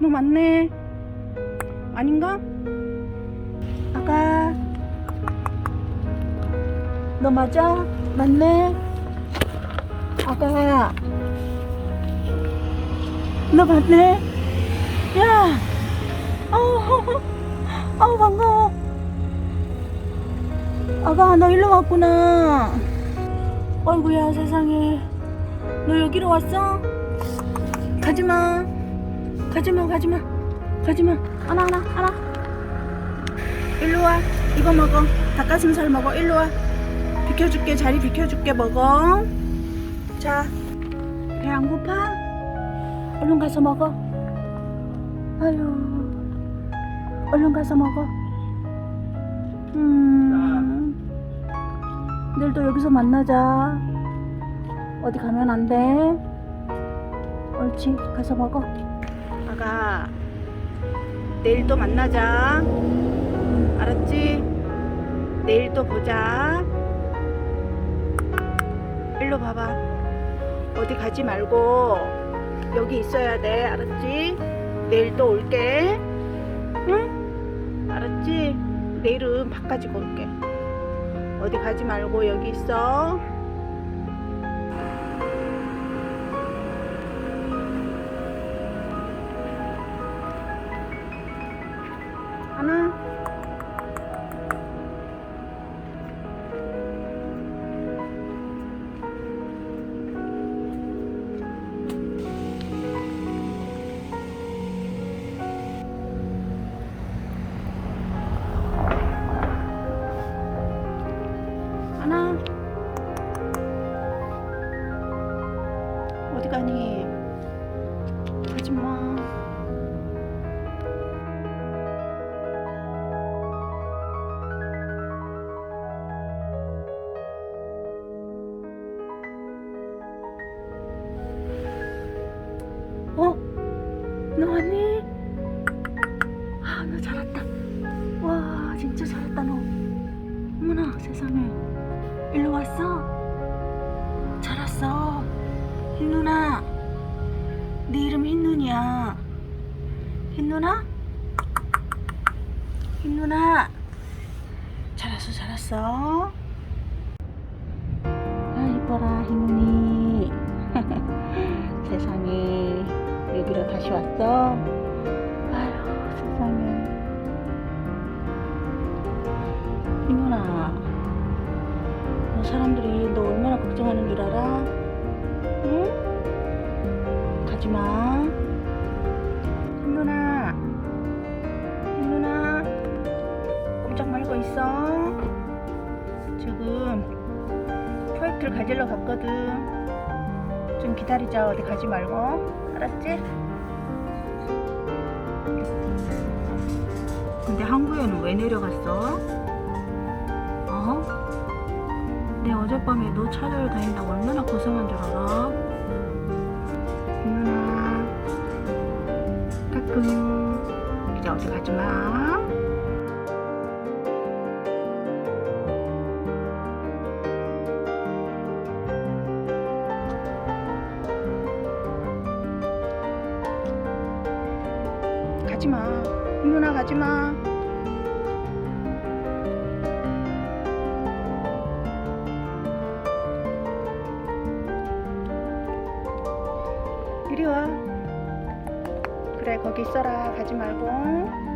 너 맞네. 아닌가? 아가. 너 맞아? 맞네. 아가. 너 맞네. 야. 어우, 어우 반가워. 아가 너 일로 왔구나. 어이구야 세상에. 너 여기로 왔어? 가지마. 가지마 가지마. 가지마. 하나 하나 하나. 일로 와. 이거 먹어. 닭가슴살 먹어. 일로 와. 비켜줄게. 자리 비켜줄게. 먹어. 자. 배 안 고파? 얼른 가서 먹어. 아유. 얼른 가서 먹어. 음. 내일도 여기서 만나자. 어디 가면 안 돼. 옳지. 가서 먹어. 아가. 내일 또 만나자. 알았지? 내일 또 보자. 일로 봐봐. 어디 가지 말고 여기 있어야 돼. 알았지? 내일 또 올게. 응? 알았지? 내일은 밥 가지고 올게. 어디 가지 말고 여기 있어. 하나. 어디 가니? 가지 마. 어? 너 왔니? 아, 너 잘 왔다. 와, 진짜 잘 왔다, 너. 흰누나. 네 이름 흰눈이야. 흰누나? 흰누나. 잘 왔어, 잘 왔어. 아, 이뻐라, 흰눈이. 세상에. 여기로 다시 왔어? 아휴, 세상에. 흰누나. 너 사람들이 너 얼마나 걱정하는 줄 알아? 응? 가지마. 흰누나. 흰누나. 꼼짝 말고 있어. 지금 프로젝트를 가지러 갔거든. 좀 기다리자. 어디 가지 말고. 알았지? 근데 항구에는 왜 내려갔어? 어? 내 어젯밤에 너 찾아러 다닌다고 얼마나 고생한 줄 알아? 가지마 누나 가지마 이리 와. 그래, 거기 있어라. 가지 말고.